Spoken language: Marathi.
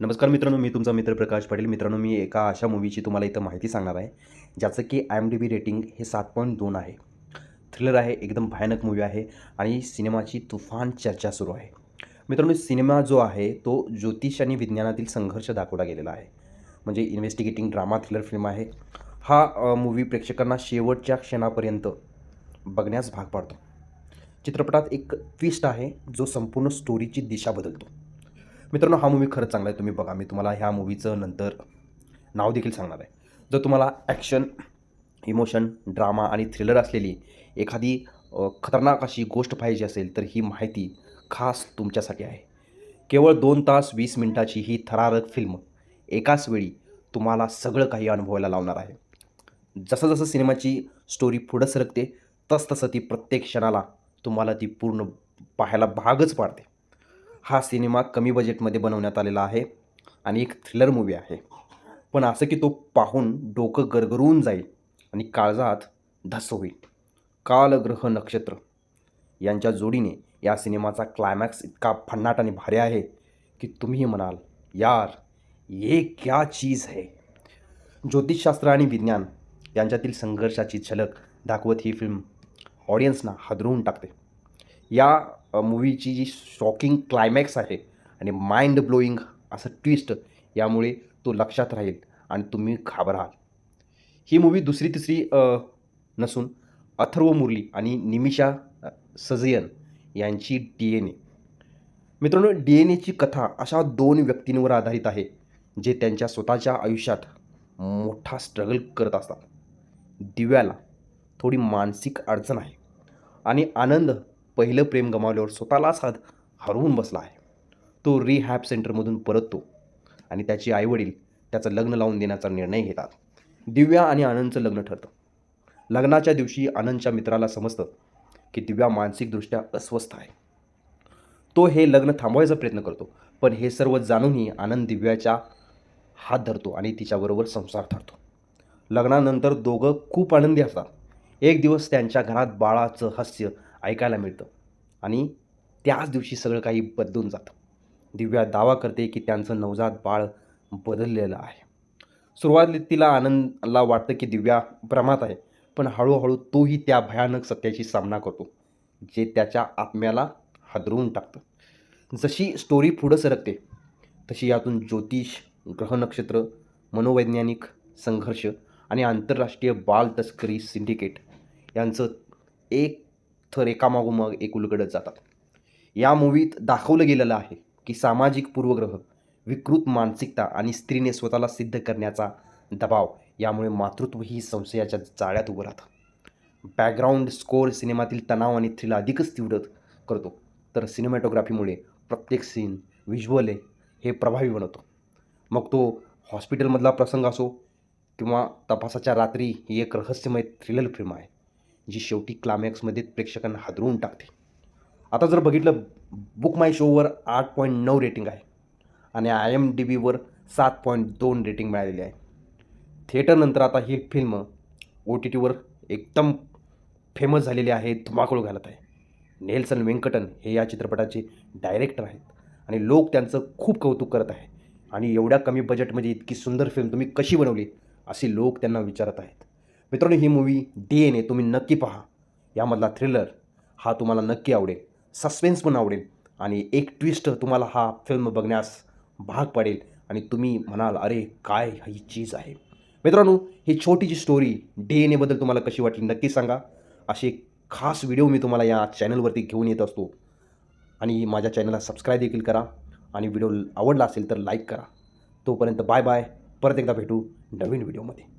नमस्कार मित्रांनो मी तुमचा मित्र प्रकाश पाटील. मित्रांनो मी एका अशा मूवीची तुम्हाला इथं माहिती सांगणार आहे ज्याचं की I M D B rating हे सात पॉईंट दोन आहे. थ्रिलर आहे एकदम भयानक मूवी आहे आणि सिनेमाची तुफान चर्चा सुरू आहे. मित्रांनो सिनेमा जो आहे तो ज्योतिष आणि विज्ञानातील संघर्ष दाखवला गेलेला आहे. म्हणजे इन्व्हेस्टिगेटिंग ड्रामा थ्रिलर फिल्म आहे. हा मूवी प्रेक्षकांना शेवटच्या क्षणापर्यंत बघण्यास भाग पाडतो. चित्रपटात एक ट्विस्ट आहे जो संपूर्ण स्टोरीची दिशा बदलतो. मित्रांनो हा मूवी खरंच चांगला आहे. तुम्ही बघा मी तुम्हाला ह्या मूवीचं नंतर नाव देखील सांगणार आहे. जर तुम्हाला ॲक्शन इमोशन ड्रामा आणि थ्रिलर असलेली एखादी खतरनाक अशी गोष्ट पाहिजे असेल तर ही माहिती खास तुमच्यासाठी आहे. केवळ दोन तास वीस मिनिटाची ही थरारक फिल्म एकाच वेळी तुम्हाला सगळं काही अनुभवायला लावणार आहे. जसं जसं सिनेमाची स्टोरी पुढं सरकते तसतसं ती प्रत्येक क्षणाला तुम्हाला ती पूर्ण पाहायला भागच पाडते. हा सिनेमा कमी बजेटमध्ये बनवण्यात आलेला आहे आणि एक थ्रिलर मूवी आहे. पण असं की तो पाहून डोकं गरगरून जाईल आणि काळजात धस होईल. कालग्रह नक्षत्र यांच्या जोडीने या सिनेमाचा क्लायमॅक्स इतका भन्नाट आणि भारी आहे की तुम्ही म्हणाल यार ये क्या चीज है? ज्योतिषशास्त्र आणि विज्ञान यांच्यातील संघर्षाची झलक दाखवत ही फिल्म ऑडियन्सना हादरवून टाकते. या मूवीची जी शॉकिंग क्लायमॅक्स आहे आणि माइंड ब्लोईंग असं ट्विस्ट यामुळे तो लक्षात राहील आणि तुम्ही घाबराल. ही मूवी दुसरी तिसरी नसून अथर्व मुरली आणि निमिषा सजयन यांची डी एन ए मित्रांनो डी एन एची कथा अशा दोन व्यक्तींवर आधारित आहे जे त्यांच्या स्वतःच्या आयुष्यात मोठा स्ट्रगल करत असतात. दिव्याला थोडी मानसिक अडचण आहे आणि आनंद पहिलं प्रेम गमावल्यावर स्वतःला हात हरवून बसला आहे. तो रिहॅब सेंटरमधून परततो आणि त्याचे आईवडील त्याचं लग्न लावून देण्याचा निर्णय घेतात. दिव्या आणि आनंदचं लग्न ठरतं. लग्नाच्या दिवशी आनंदच्या मित्राला समजतं की दिव्या मानसिकदृष्ट्या अस्वस्थ आहे. तो हे लग्न थांबवायचा प्रयत्न करतो पण हे सर्व जाणूनही आनंद दिव्याच्या हात धरतो आणि तिच्याबरोबर संसार ठरतो लग्नानंतर दोघं खूप आनंदी असतात. एक दिवस त्यांच्या घरात बाळाचं हास्य ऐकायला मिळतं. आणि त्याच दिवशी सगळं काही बदलून जातं. दिव्या दावा करते की त्यांचं नवजात बाळ बदललेलं आहे. सुरुवातीला आनंदला वाटतं की दिव्या भ्रमात आहे पण हळूहळू तोही त्या भयानक सत्याशी सामना करतो जे त्याच्या आत्म्याला हादरवून टाकतं. जशी स्टोरी पुढं सरकते तशी यातून ज्योतिष ग्रहनक्षत्र मनोवैज्ञानिक संघर्ष आणि आंतरराष्ट्रीय बाल तस्करी सिंडिकेट यांचं एक थर एकामागोमाग एक उलगडत जातात. या मूवीत दाखवलं गेलेलं आहे की सामाजिक पूर्वग्रह विकृत मानसिकता आणि स्त्रीने स्वतःला सिद्ध करण्याचा दबाव यामुळे मातृत्व ही संशयाच्या जाळ्यात उभं राहतं. बॅकग्राऊंड स्कोअर सिनेमातील तणाव आणि थ्रिल अधिकच तीव्र करतो. तर सिनेमॅटोग्राफीमुळे प्रत्येक सीन व्हिज्युअल हे प्रभावी बनवतो. मग तो हॉस्पिटलमधला प्रसंग असो किंवा तपासाच्या रात्री ही एक रहस्यमय थ्रिलर फिल्म आहे. जी शेवटी क्लायमॅक्समध्ये प्रेक्षकांना हादरवून टाकते. आता जर बघितलं बुक माय शोवर आठ पॉईंट नऊ रेटिंग आहे आणि आय एम डी बीवर सात पॉईंट दोन रेटिंग मिळालेली आहे. थिएटरनंतर आता ही फिल्म ओ टी टीवर एकदम फेमस झालेली आहे धुमाकूळ घालत आहे. नेल्सन व्यंकटन हे या चित्रपटाचे डायरेक्टर आहेत आणि लोक त्यांचं खूप कौतुक करत आहे आणि एवढ्या कमी बजेटमध्ये इतकी सुंदर फिल्म तुम्ही कशी बनवली असे लोक त्यांना विचारत आहेत. मित्रांनो ही मूवी डी एन ए तुम्ही नक्की पहा. यामधला थ्रिलर हा तुम्हाला नक्की आवडेल. सस्पेन्स पण आवडेल. आणि एक ट्विस्ट तुम्हाला हा फिल्म बघण्यास भाग पडेल. आणि तुम्ही म्हणाल अरे काय ही चीज आहे? मित्रांनो ही छोटीशी स्टोरी डी एन एबद्दल तुम्हाला कशी वाटली नक्की सांगा. असे खास व्हिडिओ मी तुम्हाला या चॅनलवरती घेऊन येत असतो. आणि माझ्या चॅनलला सबस्क्राईब देखील करा. आणि व्हिडिओ आवडला असेल तर लाईक करा. तोपर्यंत बाय बाय परत एकदा भेटू नवीन व्हिडिओमध्ये